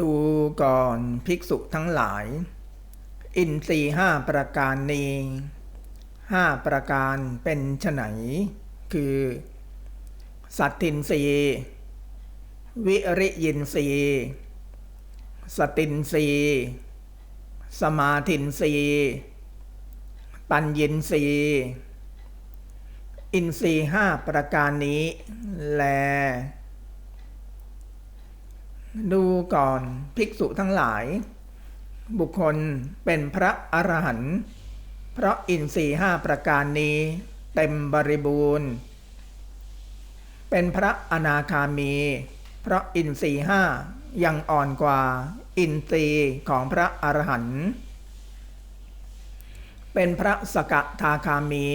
ดูก่อนภิกษุทั้งหลาย อินทรีห้าประการนี้ห้าประการเป็นฉไฉนคือ สัตทินรีวิริยินรีสตินรีสมาธินรีปัญญินรีอินทรีห้าประการนี้แล ก่อนภิกษุทั้งหลาย บุคคลเป็นพระอรหันต์เพราะอินทรีห้าประการนี้เต็มบริบูรณ์ เป็นพระอนาคามี เพราะอินทรีห้ายังอ่อนกว่าอินทรีย์ของพระอรหันต์เป็นพระสกทาคามี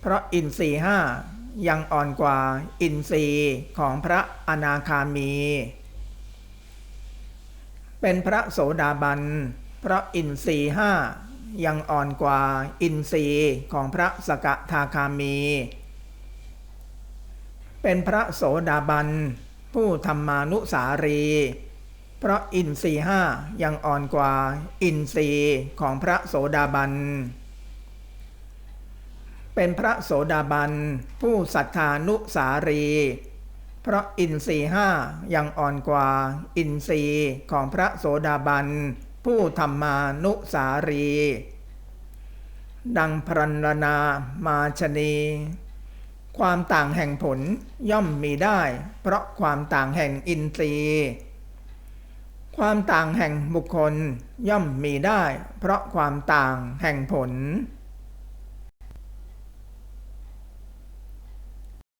เพราะอินทรีห้ายังอ่อนกว่าอินทรีย์ของพระอนาคามี เป็นพระโสดาบัน เพราะอินทรีห้ายังอ่อนกว่าอินทรีย์ของพระสกทาคามี เป็นพระโสดาบัน ผู้ธรรมานุสารี เพราะอินทรีห้ายังอ่อนกว่าอินทรีย์ของพระโสดาบัน เป็นพระโสดาบัน ผู้ศรัทธานุสารี เพราะอินทรีห้ายังอ่อนกว่าอินทรีของพระโสดาบัน ผู้ธรรมานุสารี ดังพรรณนามาชนี ความต่างแห่งผลย่อมมีได้ เพราะความต่างแห่งอินทรีย์ความต่างแห่งบุคคลย่อมมีได้ เพราะความต่างแห่งผล